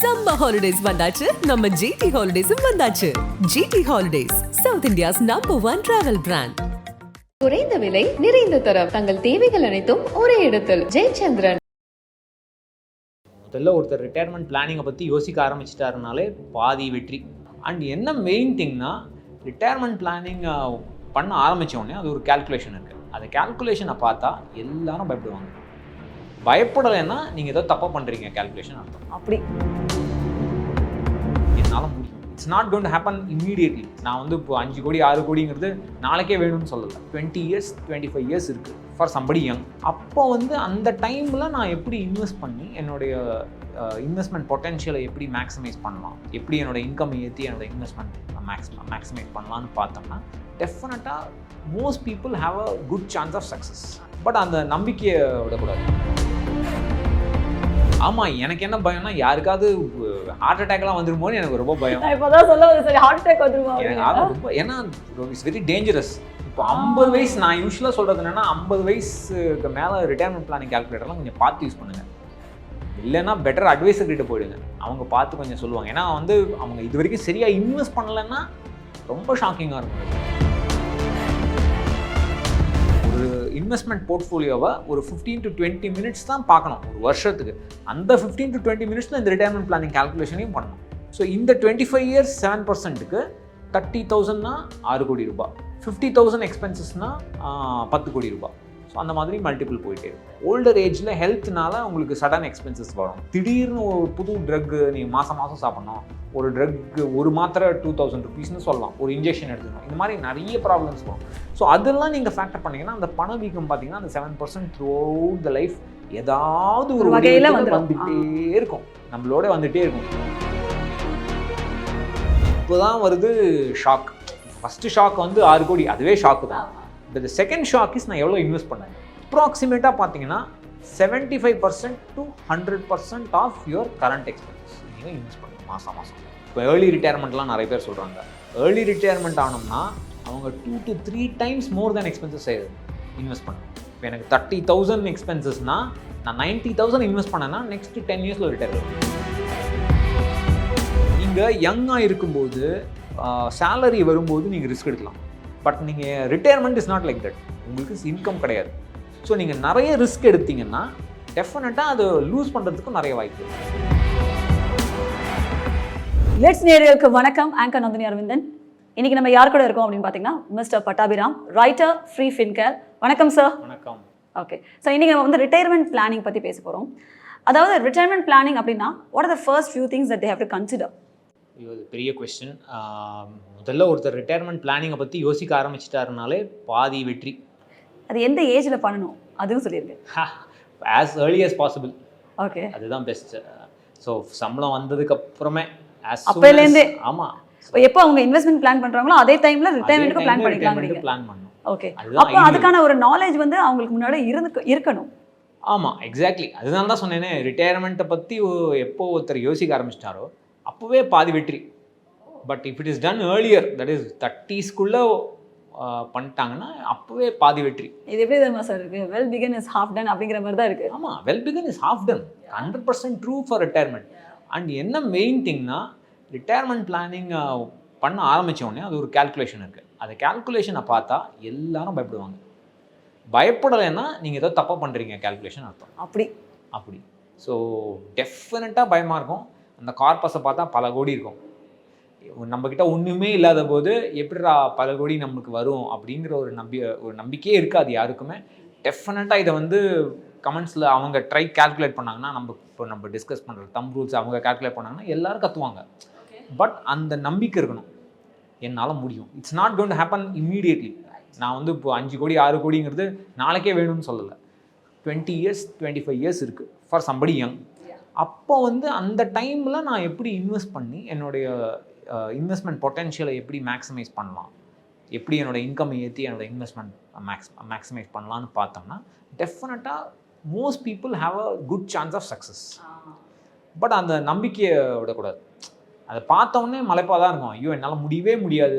Summer holidays வந்தாச்சு. நம்ம GT ஹாலிடேஸும் வந்தாச்சு. GT holidays South India's number one travel brand குறைந்த விலை நிறைந்த தரம். தங்கள் தேவைகள் அனைத்தும் ஒரே இடத்தில். ஜெயச்சந்திரன். முதல்ல ஒருத்தர் ரிட்டையர்மெண்ட் பிளானிங்கை பற்றி யோசிக்க ஆரம்பிச்சிட்டாருனாலே பாதி வெற்றி. அண்ட் என்ன மெயின் திங்னா ரிட்டையர்மெண்ட் பிளானிங் பண்ண ஆரம்பிச்ச உடனே அது ஒரு கால்குலேஷன் இருக்குது அந்த கால்குலேஷனை பார்த்தா எல்லாரும் பயப்படுவாங்க. பயப்படலைன்னா நீங்கள் ஏதோ தப்பாக பண்ணுறீங்க கால்குலேஷன் அர்த்தம். அப்படி. என்னால் முடியும். It's not gonna happen immediately நான் வந்து இப்போ அஞ்சு கோடி ஆறு கோடிங்கிறது நாளைக்கே வேணும்னு சொல்லலை. Twenty years twenty five years இருக்குது ஃபார் சம்படி யங் அப்போ வந்து அந்த டைமில் நான் எப்படி இன்வெஸ்ட் பண்ணி என்னுடைய இன்வெஸ்ட்மெண்ட் பொட்டென்ஷியலை எப்படி மேக்ஸிமைஸ் பண்ணலாம்? எப்படி என்னோட இன்கம் ஏற்றி என்னோட இன்வெஸ்ட்மெண்ட் மேக்ஸ் மேக்ஸிமைஸ் பண்ணலாம்னு பார்த்தோம்னா டெஃபினட்டாக most people have a good chance of success but அந்த நம்பிக்கையை விடக்கூடாது. ஆமாம் எனக்கு என்ன பயம்னா யாருக்காவது ஹார்ட் அட்டாக்லாம் வந்துருமோன்னு எனக்கு ரொம்ப பயம். இப்பதான் சொல்ல வந்து சரி ஹார்ட் அட்டாக் வந்துருமா ரொம்ப ஏன்னா இட்ஸ் வெரி டேஞ்சரஸ் இப்போ ஐம்பது வயசு நான் யூஸ்வலாக சொல்கிறது என்னன்னா ஐம்பது வயசுக்கு மேலே ரிட்டையர்மெண்ட் பிளானிங் கால்குலேட்டர்லாம் கொஞ்சம் பார்த்து யூஸ் பண்ணுங்க. இல்லைன்னா பெட்டர் அட்வைசர் கிட்ட போயிடுங்க. அவங்க பார்த்து கொஞ்சம் சொல்லுவாங்க. ஏன்னா வந்து அவங்க இது வரைக்கும் சரியாக இன்வெஸ்ட் பண்ணலைன்னா ரொம்ப ஷாக்கிங்காக இருக்கும். இன்வெஸ்ட்மெண்ட் போர்ட்ஃபோலியோவை ஒரு ஃபிஃப்டீன் டு டுவெண்ட்டி மினிட்ஸ் தான் பார்க்கணும் ஒரு வருஷத்துக்கு. அந்த ஃபிஃப்டீன் டு டுவெண்ட்டி மினிட்ஸில் இந்த ரிட்டையர்மெண்ட் பிளானிங் கால்குலேஷனையும் பண்ணணும். ஸோ இந்த டுவெண்ட்டி ஃபைவ் இயர்ஸ் செவன் பர்சன்ட்டுக்கு தேர்ட்டி தௌசண்ட்னா ஆறு கோடி ரூபாய். ஃபிஃப்டி தௌசண்ட் எக்ஸ்பென்சஸ்னால் பத்து கோடி ரூபாய். ஸோ அந்த மாதிரி மல்டிபிள் போயிட்டே இருக்கும். ஓல்டர் ஏஜில் ஹெல்த்னால உங்களுக்கு சடன் எக்ஸ்பென்சஸ் வரும். திடீர்னு ஒரு புது ட்ரக்கு நீங்கள் மாதம் மாதம் சாப்பிட்ணும். ஒரு ட்ரக்கு ஒரு மாத்திரை டூ தௌசண்ட் ருபீஸ்னு சொல்லலாம். ஒரு இன்ஜெக்ஷன் எடுத்துக்கணும். இந்த மாதிரி நிறைய ப்ராப்ளம்ஸ் வரும். ஸோ அதெல்லாம் நீங்கள் ஃபேக்டர் பண்ணீங்கன்னா அந்த பணவீக்கம் பார்த்தீங்கன்னா அந்த seven percent through the life ஏதாவது ஒரு வகையில. வந்துட்டே இருக்கும். நம்மளோட வந்துட்டே இருக்கும். இப்போதான் வருது ஷாக் ஃபஸ்ட்டு ஷாக் வந்து ஆறு கோடி. அதுவே ஷாக்கு தான். பட் செகண்ட் ஷாக் இஸ் நான் எவ்வளோ இன்வெஸ்ட் பண்ணேன்? அப்ராக்சிமேட்டாக பார்த்தீங்கன்னா seventy five percent to hundred percent of your current expenses நீங்கள் இன்வெஸ்ட் பண்ணுங்க மாதம் மாதம் இப்போ ஏர்லி ரிட்டையர்மெண்ட்லாம் நிறைய பேர் சொல்கிறாங்க ஏர்லி ரிட்டையர்மெண்ட் ஆனோம்னா அவங்க two to three times more than expenses invest பண்ணும் இப்போ எனக்கு தேர்ட்டி தௌசண்ட் எக்ஸ்பென்சஸ்னால் நான் நைன்ட்டி தௌசண்ட் இன்வெஸ்ட் பண்ணேன்னா நெக்ஸ்ட் டென் இயர்ஸில் ரிட்டையர் நீங்கள் யங்காக இருக்கும்போது சேலரி வரும்போது நீங்கள் ரிஸ்க் எடுக்கலாம். பட் நீங்கள் retirement is not like that உங்களுக்கு இன்கம் கிடையாது. ஸோ நீங்கள் நிறைய ரிஸ்க் எடுத்தீங்கன்னா டெஃபினட்டாக அது லூஸ் பண்ணுறதுக்கும் நிறைய வாய்ப்பு. லெட்ஸ் நேர்களுக்கு வணக்கம். ஆங்கர் நந்தினி அரவிந்தன். இன்னைக்கு நம்ம யார் கூட இருக்கோம் அப்படின்னு பார்த்தீங்கன்னா mister Pattabiram writer free Fincare வணக்கம் சார் வணக்கம். ஓகே ஸோ இன்னைக்கு நம்ம வந்து ரிட்டையர்மெண்ட் பிளானிங் பற்றி பேச போகிறோம் அதாவது ரிட்டையர்மெண்ட் பிளானிங் அப்படின்னா what are the first few things that they have to consider ஐயோ இது பெரிய கொஸ்டின் முதல்ல ஒருத்தர் ரிட்டையர்மெண்ட் பிளானிங்கை பற்றி யோசிக்க ஆரம்பிச்சிட்டாருனாலே பாதி வெற்றி. அது எந்த ஏஜில் பண்ணணும்? அதுவும் சொல்லியிருக்கு as early as possible okay அதுதான் பெஸ்ட் ஸோ சம்பளம் வந்ததுக்கு அப்புறமே as soon அப்பையிலேருந்தே? as- ஆமா. எப்போ அவங்க இன்வெஸ்ட்மெண்ட் பிளான் பண்ணுறாங்களோ அதே டைமில் ரிட்டையர்மெண்ட்டுக்கு பிளான் பண்ணிக்கலாம் பிளான் பண்ணணும். ஓகே அப்போ. அதுக்கான ஒரு நாலேஜ் வந்து அவங்களுக்கு முன்னாடி இருந்து இருக்கணும். ஆமாம் எக்ஸாக்ட்லி அதுதான் தான் சொன்னேனே ரிட்டையர்மெண்ட்டை பற்றி எப்போ ஒருத்தர் யோசிக்க ஆரம்பிச்சிட்டாரோ அப்போவே பாதி வெற்றி. But if it is done earlier that is தேர்ட்டிஸ்க்குள்ளே பண்ணிட்டாங்கன்னா அப்போவே பாதி வெற்றி. இது எப்படி தெரியுமா சார் இருக்கு? Well begun is half done அப்படிங்கிற மாதிரி தான் இருக்கு. ஆமாம் well begun is half done hundred percent true for retirement and என்ன மெயின் திங்னா ரிட்டையர்மெண்ட் பிளானிங் பண்ண ஆரம்பிச்ச உடனே அது ஒரு கால்குலேஷன் இருக்குது அந்த கால்குலேஷனை பார்த்தா எல்லாரும் பயப்படுவாங்க. பயப்படலைன்னா நீங்கள் ஏதோ தப்பாக பண்ணுறீங்க கால்குலேஷன் அர்த்தம். அப்படி. அப்படி. ஸோ டெஃபினட்டாக பயமாக இருக்கும். அந்த கார்பஸை பார்த்தா பல கோடி இருக்கும். நம்மக்கிட்ட ஒன்றுமே இல்லாத போது எப்படிடா பல கோடி நமக்கு வரும் அப்படிங்கிற ஒரு நம்பி ஒரு நம்பிக்கையே இருக்காது யாருக்குமே. டெஃபினட்டாக இதை வந்து கமெண்ட்ஸில் அவங்க ட்ரை கால்குலேட் பண்ணாங்கன்னா நம்ம இப்போ நம்ம டிஸ்கஸ் பண்ணுற தம் ரூல்ஸ் அவங்க கால்குலேட் பண்ணாங்கன்னா எல்லாரும் கற்றுவாங்க பட் அந்த நம்பிக்கை இருக்கணும். என்னால் முடியும். It's not gonna happen immediately நான் வந்து இப்போ அஞ்சு கோடி ஆறு கோடிங்கிறது நாளைக்கே வேணும்னு சொல்லலை. Twenty years twenty five years இருக்குது ஃபார் சம்படி யங் அப்போ வந்து அந்த டைமில் நான் எப்படி இன்வெஸ்ட் பண்ணி என்னுடைய இன்வெஸ்ட்மெண்ட் பொட்டென்ஷியலை எப்படி மேக்ஸிமைஸ் பண்ணலாம்? எப்படி என்னோட இன்கம் ஏற்றி என்னோட இன்வெஸ்ட்மெண்ட் மேக்ஸ் மேக்ஸிமைஸ் பண்ணலான்னு பார்த்தோம்னா டெஃபினட்டாக most people have a good chance of success but அந்த நம்பிக்கையை விடக்கூடாது. அதை பார்த்தோன்னே மலைப்பாக தான் இருக்கும். ஐயோ என்னால் முடியவே முடியாது.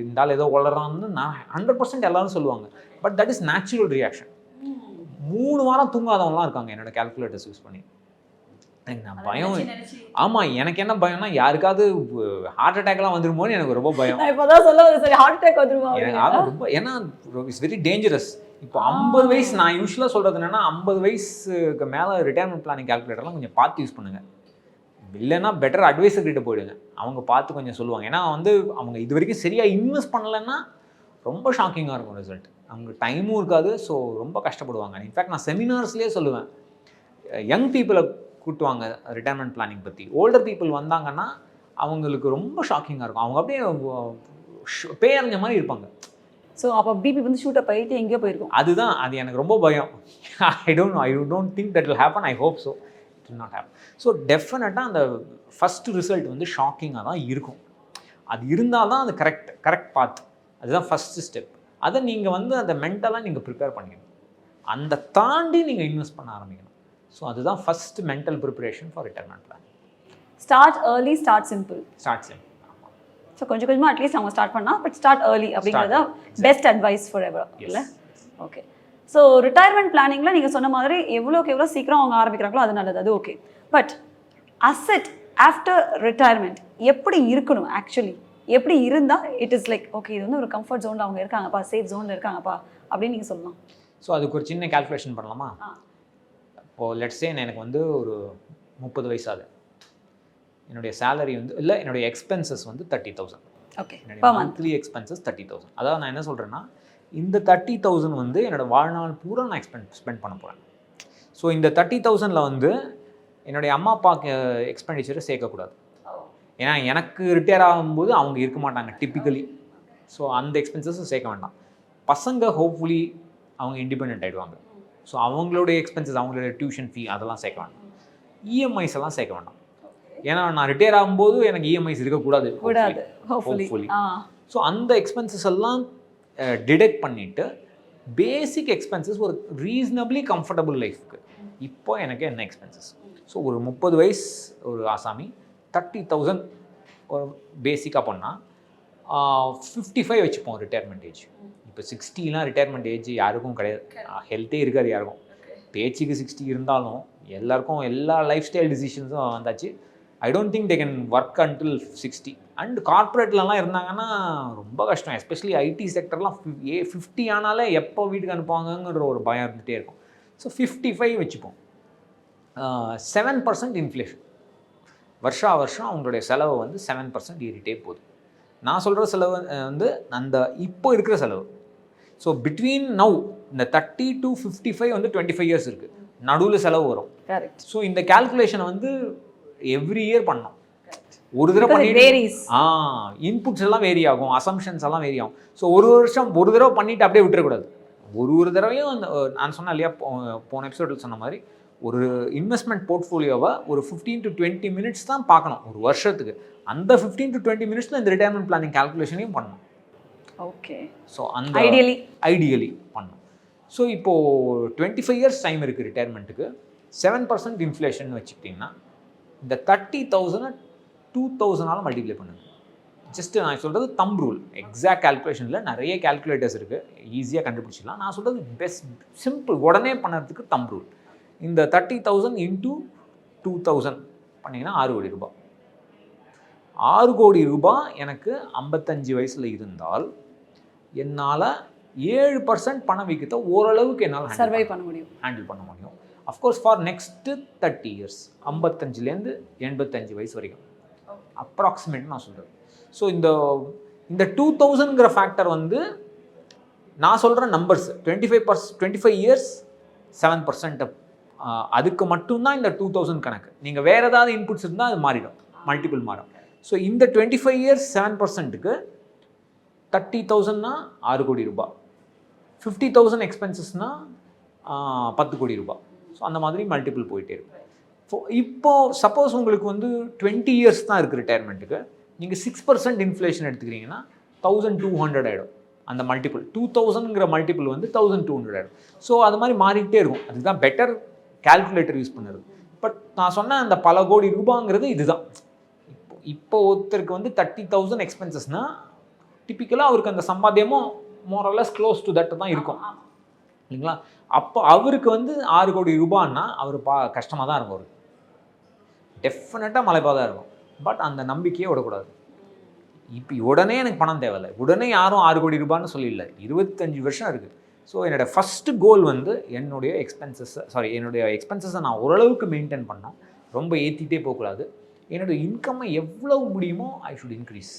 இருந்தாலும் ஏதோ வளரான்னு நான் ஹண்ட்ரட் பர்சன்ட் எல்லாரும் சொல்லுவாங்க. But that is natural reaction மூணு வாரம் தூங்காதவங்களாம் இருக்காங்க. என்னோட கால்குலேட்டர்ஸ் யூஸ் பண்ணி. நான் பயம். ஆமாம் எனக்கு என்ன பயம்னா யாருக்காவது ஹார்ட் அட்டாக்லாம் வந்துருமோன்னு எனக்கு ரொம்ப பயம். இப்பதான் சொல்ல சரி ஹார்ட் அட்டாக் வந்துருமா எனக்கு அப்படின்னு. அதான் ரொம்ப ஏன்னா இட்ஸ் வெரி டேஞ்சரஸ் இப்போ ஐம்பது வயசு நான் யூஸ்வலாக சொல்கிறது என்னன்னா ஐம்பது வயசுக்கு மேலே ரிட்டையர்மெண்ட் பிளானிங் கால்குலேட்டர்லாம் கொஞ்சம் பார்த்து யூஸ் பண்ணுங்க. இல்லைன்னா பெட்டர் அட்வைசர் கிட்ட போயிடுங்க. அவங்க பார்த்து கொஞ்சம் சொல்லுவாங்க. ஏன்னா வந்து அவங்க இது வரைக்கும் சரியாக இன்வெஸ்ட் பண்ணலைன்னா ரொம்ப ஷாக்கிங்காக இருக்கும் ரிசல்ட் அவங்க டைமும் இருக்காது ஸோ ரொம்ப கஷ்டப்படுவாங்க. இன்ஃபேக்ட் நான் செமினார்ஸ்லேயே சொல்லுவேன். யங் பீப்புளை கூட்டுவாங்க ரிட்டையர்மெண்ட் பிளானிங் பற்றி ஓல்டர் பீப்புள் வந்தாங்கன்னா அவங்களுக்கு ரொம்ப ஷாக்கிங்காக இருக்கும். அவங்க அப்படியே பேயறிஞ்ச மாதிரி இருப்பாங்க. ஸோ அப்போ பிபி வந்து ஷூட் அப் ஆகிட்டு எங்கேயோ போயிருக்கும். அதுதான் அது எனக்கு ரொம்ப பயம். I don't I don't think that will happen I hope so it will not happen so டெஃபினட்டாக அந்த ஃபஸ்ட் ரிசல்ட் வந்து ஷாக்கிங்காக தான் இருக்கும். அது இருந்தால் தான் அது கரெக்ட் கரெக்ட் பாத் அதுதான் ஃபஸ்ட்டு ஸ்டெப் அதை நீங்கள் வந்து அந்த மென்டலாக நீங்கள் ப்ரிப்பேர் பண்ணிக்கணும். அந்த தாண்டி நீங்கள் இன்வெஸ்ட் பண்ண ஆரம்பிக்கணும். ஸோ அதுதான் first mental preparation for retirement plan start early start simple start sim so கொஞ்சம் கொஞ்சமாக அட்லீஸ்ட் அவங்க ஸ்டார்ட் பண்ணா பட் ஸ்டார்ட் ஏர்லி அப்படிங்கிறது பெஸ்ட் அட்வைஸ் ஃபார் எவர் இல்லை? ஓகே ஸோ ரிட்டையர்மெண்ட் பிளானிங்கில் நீங்கள் சொன்ன மாதிரி எவ்வளோக்கு எவ்வளோ சீக்கிரம் அவங்க ஆரம்பிக்கிறாங்களோ அது நல்லது அது okay but asset after retirement எப்படி இருக்கணும் ஆக்சுவலி எப்படி இருந்தால் இட் இஸ் லைக் ஓகே இது வந்து ஒரு கம்ஃபர்ட் ஜோனில் அவங்க இருக்காங்கப்பா சேஃப் ஜோனில் இருக்காங்கப்பா அப்படின்னு நீங்கள் சொல்லலாம். ஸோ அதுக்கு ஒரு சின்ன கால்குலேஷன் பண்ணலாமா. இப்போது லெட்ஸே எனக்கு வந்து ஒரு முப்பது வயசாகுது. என்னுடைய சேலரி வந்து இல்லை என்னுடைய எக்ஸ்பென்சஸ் வந்து தேர்ட்டி தௌசண்ட் ஓகே என்னுடைய மந்த்லி எக்ஸ்பென்சஸ் தேர்ட்டி தௌசண்ட் அதாவது நான் என்ன சொல்கிறேன்னா இந்த தேர்ட்டி தௌசண்ட் வந்து என்னோட வாழ்நாள் பூரா நான் எக்ஸ்பெண்ட் ஸ்பெண்ட் பண்ண போகிறேன் ஸோ இந்த தேர்ட்டி தௌசண்டில் வந்து என்னுடைய அம்மா அப்பாவுக்கு எக்ஸ்பெண்டிச்சரை சேர்க்கக்கூடாது. ஏன்னா எனக்கு ரிட்டையர் ஆகும்போது அவங்க இருக்க மாட்டாங்க டிப்பிக்கலி ஸோ அந்த எக்ஸ்பென்சஸும் சேர்க்க வேண்டாம். பசங்க ஹோப்ஃபுல்லி அவங்க இண்டிபெண்ட் ஆகிடுவாங்க ஸோ அவங்களுடைய எக்ஸ்பென்சஸ் அவங்களுடைய டியூஷன் ஃபீ அதெல்லாம் சேர்க்க வேண்டாம். இஎம்ஐஸ் எல்லாம் சேர்க்க வேண்டாம். ஏன்னா நான் ரிட்டையர் ஆகும்போது எனக்கு இஎம்ஐஸ் இருக்கக்கூடாது. கூடாது ஹோப்ஃபுல்லி ஸோ அந்த எக்ஸ்பென்சஸ் எல்லாம் டிடெக்ட் பண்ணிவிட்டு பேசிக் எக்ஸ்பென்சஸ் ஒரு ரீசனபிளி கம்ஃபர்டபுள் லைஃப்க்கு இப்போ எனக்கு என்ன எக்ஸ்பென்சஸ் ஸோ ஒரு முப்பது வயசு ஒரு ஆசாமி தேர்ட்டி தௌசண்ட் ஒரு பேசிக்காக பண்ணால் ஃபிஃப்டி ஃபைவ் வச்சுப்போம் ரிட்டையர்மெண்ட் ஏஜ் இப்போ சிக்ஸ்டிலாம் ரிட்டையர்மெண்ட் ஏஜ் யாருக்கும் கிடையாது. ஹெல்த்தே இருக்காது யாருக்கும். பேச்சுக்கு சிக்ஸ்டி இருந்தாலும் எல்லாருக்கும் எல்லா லைஃப் ஸ்டைல் டிசிஷன்ஸும் வந்தாச்சு. I don't think they can work until sixty and கார்ப்பரேட்லலாம் இருந்தாங்கன்னா ரொம்ப கஷ்டம். எஸ்பெஷலி ஐடி செக்டர்லாம் ஏ ஃபிஃப்டி ஆனாலே எப்போ வீட்டுக்கு அனுப்புவாங்கங்கிற ஒரு பயம் இருந்துகிட்டே இருக்கும். ஸோ ஃபிஃப்டி ஃபைவ் வச்சுப்போம் செவன் பர்சன்ட் இன்ஃப்ளேஷன் வருஷா வருஷம் அவங்களுடைய செலவு வந்து செவன் பர்சன்ட் ஏறிட்டே போகுது. நான் சொல்கிற செலவு வந்து அந்த இப்போ இருக்கிற செலவு. ஸோ பிட்வீன் நவ் இந்த தேர்ட்டி டு ஃபிஃப்டி ஃபைவ் வந்து டுவெண்ட்டி ஃபைவ் இயர்ஸ் இருக்குது நடுவில் செலவு வரும். கரெக்ட் ஸோ இந்த கால்குலேஷனை வந்து எவ்ரி இயர் பண்ணோம் ஒரு தடவை பண்ணிட்டு. ஆ இன்புட்ஸ் எல்லாம் வேரி ஆகும். அசம்ஷன்ஸ் எல்லாம் வேரி ஆகும். ஸோ ஒரு வருஷம் ஒரு தடவை பண்ணிட்டு அப்படியே விட்டுறக்கூடாது. ஒரு ஒரு தடவையும் நான் சொன்னேன் இல்லையா போன எபிசோடில் சொன்ன மாதிரி ஒரு இன்வெஸ்ட்மெண்ட் போர்ட்ஃபோலியோவை ஒரு ஃபிஃப்டீன் டு டுவெண்ட்டி மினிட்ஸ் தான் பார்க்கணும். ஒரு வருஷத்துக்கு. அந்த ஃபிஃப்டீன் டு டுவெண்ட்டி மினிட்ஸில் இந்த ரிட்டையர்மெண்ட் பிளானிங் கால்குலேஷனையும் பண்ணணும். ஓகே ஸோ அந்த ஐடியலி ஐடியலி பண்ணும் ஸோ இப்போது டுவெண்ட்டி ஃபைவ் இயர்ஸ் டைம் இருக்குது ரிட்டையர்மெண்ட்டுக்கு செவன் பர்சன்ட் இன்ஃப்ளேஷன் வச்சுக்கிட்டிங்கன்னா இந்த தேர்ட்டி தௌசண்டை டூ தௌசண்டால் மல்டிப்ளை பண்ணுங்க. ஜஸ்ட் நான் சொல்கிறது தம் ரூல் எக்ஸாக்ட் கால்குலேஷனில் நிறைய கால்குலேட்டர்ஸ் இருக்குது ஈஸியாக கண்டுபிடிச்சிடலாம். நான் சொல்கிறது பெஸ்ட் சிம்பிள் உடனே பண்ணுறதுக்கு தம் ரூல் இந்த thirty thousand into two thousand பண்ணிங்கன்னா ஆறு கோடி ரூபாய். ஆறு கோடி ரூபாய் எனக்கு ஐம்பத்தஞ்சு வயசில் இருந்தால் என்னால் ஏழு பர்சன்ட் பண வீக்கத்தை ஓரளவுக்கு என்னால் சர்வை பண்ண முடியும். ஹேண்டில் பண்ண முடியும். Of course for next thirty years ஐம்பத்தஞ்சுலேருந்து எண்பத்தஞ்சு வயசு வரைக்கும். அப்ராக்சிமேட் நான் சொல்கிறேன் ஸோ இந்த இந்த டூ தௌசண்ட்ங்கிற ஃபேக்டர் வந்து நான் சொல்கிற numbers twenty five purse twenty five years seven percent அதுக்கு மட்டும்தான் இந்த டூ தௌசண்ட் கணக்கு. நீங்கள் வேறு ஏதாவது இன்புட்ஸ் இருந்தால் அது மாறிடும். மல்டிபிள் மாறும். ஸோ இந்த டுவெண்ட்டி ஃபைவ் இயர்ஸ் செவன் பர்சன்ட்டுக்கு தேர்ட்டி தௌசண்ட்னா ஆறு கோடி ரூபாய் ஃபிஃப்டி தௌசண்ட் எக்ஸ்பென்சஸ்னால் பத்து கோடி ரூபாய் ஸோ அந்த மாதிரி மல்டிபிள் போயிட்டே இருக்கும். ஸோ இப்போ சப்போஸ் உங்களுக்கு வந்து டுவெண்ட்டி இயர்ஸ் தான் இருக்குது ரிட்டையர்மெண்ட்டுக்கு நீங்கள் சிக்ஸ் பர்சன்ட் இன்ஃப்ளேஷன் எடுத்துக்கிறீங்கன்னா தௌசண்ட் டூ ஹண்ட்ரட் ஆகிடும் அந்த மல்டிபிள் டூ தௌசண்ட்ங்கிற மல்டிபிள் வந்து தௌசண்ட் டூ ஹண்ட்ரட் ஆகிடும் ஸோ அது மாதிரி மாறிக்கிட்டே இருக்கும். அதுதான் பெட்டர் கால்குலேட்டர் யூஸ் பண்ணுறது பட் நான் சொன்ன அந்த பல கோடி ரூபாங்கிறது இதுதான். இப்போ இப்போ ஒருத்தருக்கு வந்து தேர்ட்டி தௌசண்ட் எக்ஸ்பென்சஸ்னால் டிப்பிக்கலாக அவருக்கு அந்த சம்பாத்தியமும் more or less close to that தான் இருக்கும். இல்லைங்களா? அப்போ அவருக்கு வந்து ஆறு கோடி ரூபான்னா அவர் பா கஷ்டமாக தான் இருக்கும் அவருக்கு டெஃபினட்டாக மலைப்பாக தான் இருக்கும். பட் அந்த நம்பிக்கையே விடக்கூடாது இப்போ உடனே எனக்கு பணம் தேவையில்லை. உடனே யாரும் ஆறு கோடி ரூபான்னு சொல்லிடல. இருபத்தஞ்சு வருஷம் இருக்குது ஸோ என்னோட ஃபஸ்ட்டு கோல் வந்து என்னுடைய எக்ஸ்பென்சஸை சாரி என்னுடைய எக்ஸ்பென்சஸை நான் ஓரளவுக்கு மெயின்டைன் பண்ணோம். ரொம்ப ஏற்றிட்டே போகக்கூடாது. என்னோட இன்கம்மை எவ்வளவு முடியுமோ I should increase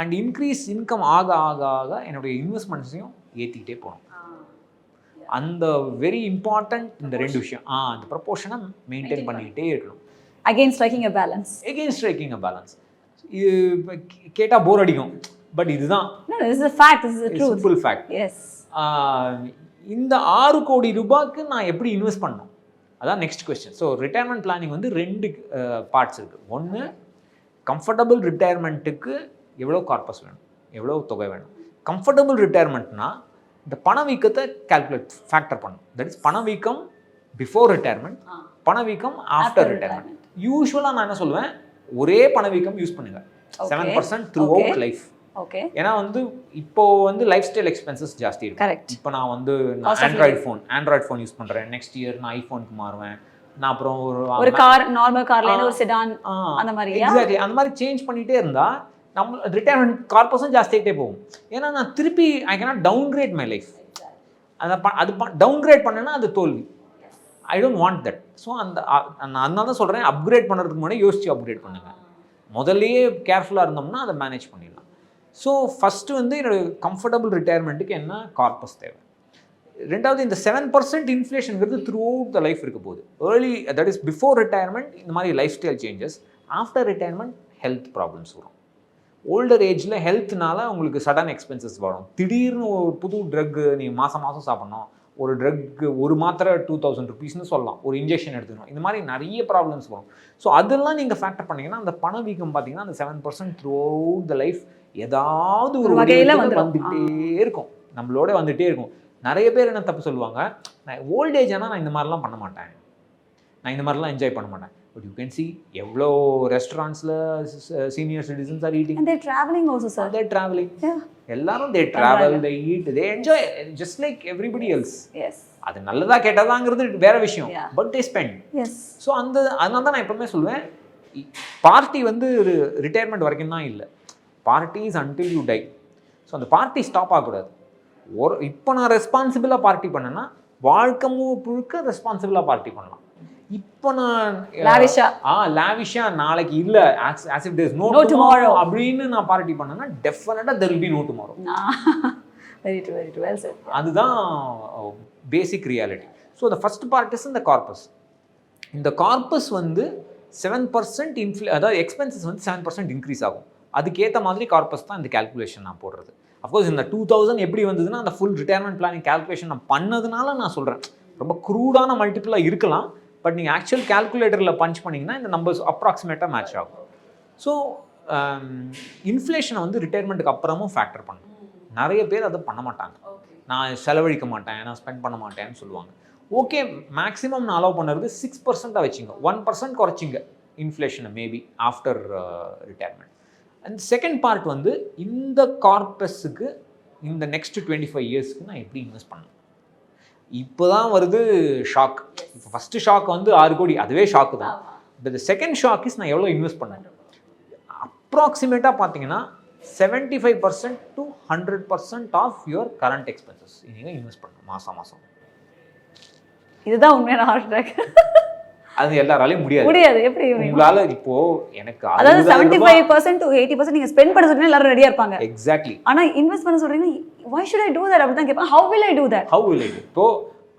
and increase income ஆக ஆக ஆக என்னுடைய இன்வெஸ்ட்மெண்ட்ஸையும் ஏற்றிக்கிட்டே போகணும் அந்த வெரி இம்பார்ட்டண்ட் இந்த ரெண்டு விஷயம். ஆ அந்த ப்ரப்போர்ஷனை மெயின்டைன் பண்ணிக்கிட்டே இருக்கணும். Again striking a balance again striking a balance இது கேட்டால் போர் அடிக்கும். பட் இதுதான். Is fact simple fact yes இந்த ஆறு கோடி ரூபாய்க்கு நான் எப்படி இன்வெஸ்ட் பண்ணணும்? அதான் next question so retirement planning வந்து ரெண்டு பார்ட்ஸ் இருக்குது ஒன்று கம்ஃபர்டபுள் ரிட்டையர்மெண்ட்டுக்கு எவ்வளோ கார்பஸ் வேணும்? எவ்வளோ தொகை வேணும்? கம்ஃபர்டபுள் ரிட்டையர்மெண்ட்னா இந்த பணவீக்கத்தை கால்குலேட் ஃபேக்டர் பண்ணும் தட் இஸ் பணவீக்கம் பிஃபோர் ரிட்டையர்மெண்ட் பணவீக்கம் ஆஃப்டர் ரிட்டையர்மெண்ட் யூஸ்வலாக நான் என்ன சொல்லுவேன்? ஒரே பணவீக்கம் யூஸ் பண்ணுங்க. Seven percent throughout. Life okay ஏன்னா வந்து இப்போ வந்து லைஃப் ஸ்டைல் எக்ஸ்பென்சஸ் ஜாஸ்தி இருக்கு. கரெக்ட் இப்போ நான் வந்து of Android phone Android phone use பண்ணுறேன் நெக்ஸ்ட் இயர் நான் ஐஃபோனுக்கு மாறுவேன். நான் அப்புறம் ஒரு ஒரு கார் நார்மல் கார்ல ஒரு செடான் அந்த மாதிரியா? exactly. அந்த மாதிரி சேஞ்ச் பண்ணிட்டே இருந்தா நம்ம ரிட்டையர்மெண்ட் கார்பஸும் ஜாஸ்தியாகிட்டே போகும். ஏன்னா நான் திருப்பி I cannot downgrade my life அதை ப- அது டவுன் கிரேட் பண்ணேன்னா அது தோல்வி. I don't want that so அந்த நான் அதனால தான் சொல்கிறேன் அப்கிரேட் பண்ணுறதுக்கு முன்னாடி யோசிச்சு அப்கிரேட் பண்ணுங்க. முதல்லயே கேர்ஃபுல்லாக இருந்தோம்னா அதை மேனேஜ் பண்ணிடலாம். ஸோ ஃபஸ்ட்டு வந்து என்னோடய கம்ஃபர்டபுள் ரிட்டையர்மெண்ட்டுக்கு என்ன கார்பஸ் தேவை? ரெண்டாவது இந்த செவன் பர்சன்ட் இன்ஃப்ளேஷனுங்கிறது த்ரூ அவுட் த லைஃப் இருக்க போகுது. Early that is before retirement இந்த மாதிரி lifestyle changes after retirement health problems வரும் ஓல்டர் ஏஜில் ஹெல்த்னால உங்களுக்கு சடன் எக்ஸ்பென்சஸ் வரும். திடீர்னு ஒரு புது ட்ரக்கு நீ மாதம் மாதம் சாப்பிட்ணும். ஒரு ட்ரக்கு ஒரு மாத்திரை டூ தௌசண்ட் ருபீஸ்னு சொல்லலாம். ஒரு இன்ஜெக்ஷன் எடுத்துக்கணும். இந்த மாதிரி நிறைய ப்ராப்ளம்ஸ் வரும். ஸோ அதெல்லாம் நீங்கள் ஃபேக்டர் பண்ணீங்கன்னா அந்த பணவீக்கம் பார்த்தீங்கன்னா அந்த seven percent throughout the life ஏதாவது ஒரு ஒரு வகையில. வந்துகிட்டே இருக்கும். நம்மளோட வந்துகிட்டே இருக்கும். நிறைய பேர் என்ன தப்பு சொல்லுவாங்க? நான் ஓல்ட் ஏஜ் ஆனால் நான் இந்த மாதிரிலாம் பண்ண மாட்டேன். நான் இந்த மாதிரிலாம் என்ஜாய் பண்ண மாட்டேன். பட் யூ கேன் see எவ்வளோ ரெஸ்டாரண்ட்ஸில் senior citizens are eating they're traveling also sir. They travelling எல்லாரும் they travel they eat they enjoy just like everybody else yes. அது நல்லதா கெட்டதாங்கிறது வேற விஷயம். But they spend yes. So அந்த அதனால தான் நான் எப்பவுமே சொல்லுவேன் பார்ட்டி வந்து ரிட்டையர்மெண்ட் வரைக்கும் தான் இல்லை. Party is until you die so அந்த பார்ட்டி ஸ்டாப் ஆகக்கூடாது. ஒரு இப்போ நான் ரெஸ்பான்சிபிளாக பார்ட்டி பண்ணேன்னா வாழ்க்கை முழுக்க ரெஸ்பான்சிபிளாக பார்ட்டி பண்ணலாம். இப்போ நான் Lavish-ஆ. ஆ லாவிஷா நாளைக்கு இல்லை. As it is no. Tomorrow அப்படின்னு நான் பார்ட்டி பண்ணேன்னா டெஃபினட்டாக there will be no tomorrow very true very true. Well said. அதுதான் basic reality so the first part is இந்த கார்பஸ் இந்த கார்பஸ் வந்து செவன் பர்சன்ட் இன்ஃப்ளே அதாவது எக்ஸ்பென்சஸ் வந்து செவன் பர்சன்ட் இன்க்ரீஸ் ஆகும். அதுக்கேற்ற மாதிரி கார்பஸ் தான் இந்த கால்குலேஷன் நான் போடுறது. அஃப்கோர்ஸ் இந்த டூ தௌசண்ட் எப்படி வந்ததுன்னா அந்த ஃபுல் ரிட்டையர்மெண்ட் பிளானிங் கால்குலேஷன் நான் பண்ணதுனால நான் சொல்கிறேன் ரொம்ப க்ரூடான மல்டிபிளாக இருக்கலாம் பட் நீங்கள் ஆக்சுவல் கால்குலேட்டரில் பஞ்ச் பண்ணிங்கன்னா இந்த நம்பர்ஸ் அப்ராக்சிமேட்டாக மேட்ச் ஆகும். ஸோ இன்ஃப்ளேஷனை um, வந்து ரிட்டையர்மெண்ட்டுக்கு அப்புறமும் ஃபேக்டர் பண்ணணும் நிறைய பேர் அதை பண்ண மாட்டாங்க. நான் செலவழிக்க மாட்டேன் நான் ஸ்பெண்ட் பண்ண மாட்டேன்னு சொல்லுவாங்க. ஓகே மேக்ஸிமம் நான் அலோவ் பண்ணுறது சிக்ஸ் பர்சண்ட்டாக வச்சுங்க. ஒன் பர்சன்ட் குறைச்சிங்க. இன்ஃப்ளேஷனை maybe after retirement and second part வந்து இந்த கார்பஸுக்கு இந்த நெக்ஸ்ட் டுவெண்ட்டி ஃபைவ் இயர்ஸ்க்கு நான் எப்படி இன்வெஸ்ட் பண்ணணும்? இப்போ தான் வருது ஷாக் இப்போ ஃபஸ்ட்டு ஷாக் வந்து ஆறு கோடி அதுவே ஷாக்கு தான். பட் செகண்ட் ஷாக் இஸ் நான் எவ்வளோ இன்வெஸ்ட் பண்ணேன்? அப்ராக்சிமேட்டாக பார்த்தீங்கன்னா seventy five percent to hundred percent of your current expenses நீங்கள் இன்வெஸ்ட் பண்ணணும் மாதம் மாதம் இதுதான் உண்மையான ஹார்ட் அட்டாக் அது எல்லாராலையும் முடியாது. முடியாது. எப்படி உங்களால இப்போ எனக்கு அதாவது seventy five percent to eighty percent நீங்க ஸ்பெண்ட் பண்ண சொல்றீங்க எல்லாரும் ரெடியா இருப்பாங்க. எக்ஸாக்ட்லி ஆனா இன்வெஸ்ட் பண்ண சொல்றீங்க why should i do that? அப்படி தான் கேட்பேன் how will i do that? How I do? இப்போ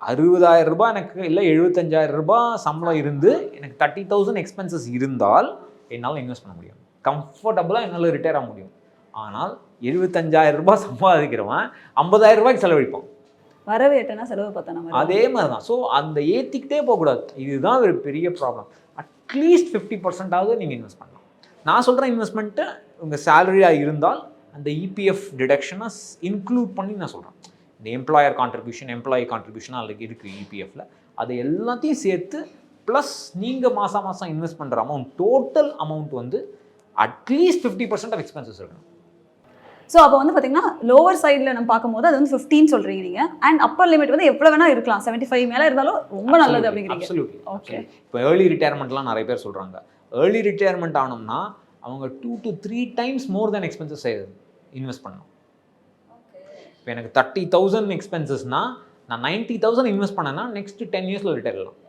அறுபதாயிரம் ரூபாய் எனக்கு இல்லை எழுபத்தஞ்சாயிரம் ரூபாய் சம்பளம் இருந்து எனக்கு தேர்ட்டி தௌசண்ட் எக்ஸ்பென்சஸ் இருந்தால் என்னால் இன்வெஸ்ட் பண்ண முடியும். கம்ஃபர்டபுளாக என்னால் ரிட்டையர் ஆக முடியும். ஆனால் எழுபத்தஞ்சாயிரம் ரூபாய் சம்பாதிக்கிறவன் ஐம்பதாயிரம் ரூபாய்க்கு செலவழிப்பான். வரவு எட்டனா செலவு நம்ம அதே மாதிரி தான் ஸோ அந்த ஏற்றிக்கிட்டே போகக்கூடாது. இதுதான் ஒரு பெரிய ப்ராப்ளம் அட்லீஸ்ட் ஃபிஃப்டி பர்சன்டாவது நீங்கள் இன்வெஸ்ட் பண்ணலாம். நான் சொல்கிற இன்வெஸ்ட்மெண்ட்டு உங்கள் சேலரியாக இருந்தால் அந்த E இபிஎஃப் டிடக்ஷனை இன்க்ளூட் பண்ணி நான் சொல்கிறேன் இந்த எம்ப்ளாயர் கான்ட்ரிபியூஷன் எம்ப்ளாயி கான்ட்ரிபியூஷன் அதில் இருக்குது இபிஎஃப்ல அதை எல்லாத்தையும் சேர்த்து ப்ளஸ் நீங்கள் மாதம் மாதம் இன்வெஸ்ட் பண்ணுற அமௌண்ட் டோட்டல் அமௌண்ட் வந்து at least fifty percent of expenses இருக்கணும். ஸோ அப்போ வந்து பார்த்தீங்கன்னா லோவர் சைடில் நம்ம பார்க்கும்போது அது வந்து ஃபிஃப்டீன் சொல்கிறீங்க நீங்கள் அண்ட் அப்பர் லிமிட் வந்து எவ்வளோ வேணா இருக்கலாம். செவன்ட்டி ஃபைவ் மேலே இருந்தாலும் ரொம்ப நல்லது அப்படிங்கிறீங்க. Okay. இப்போ ஏர்லி ரிட்டையர்மெண்ட்லாம் நிறைய பேர் சொல்கிறாங்க ஏர்லி ரிட்டையர்மெண்ட் ஆனோம்னா அவங்க two to three times more than expenses invest பண்ணணும். இப்போ எனக்கு தேர்ட்டி தௌசண்ட் எக்ஸ்பென்சஸ்னா நான் நைன்ட்டி தௌசண்ட் இன்வெஸ்ட் பண்ணேன்னா நெக்ஸ்ட் டென் இயர்ஸில் ரிட்டையர் ஆகலாம்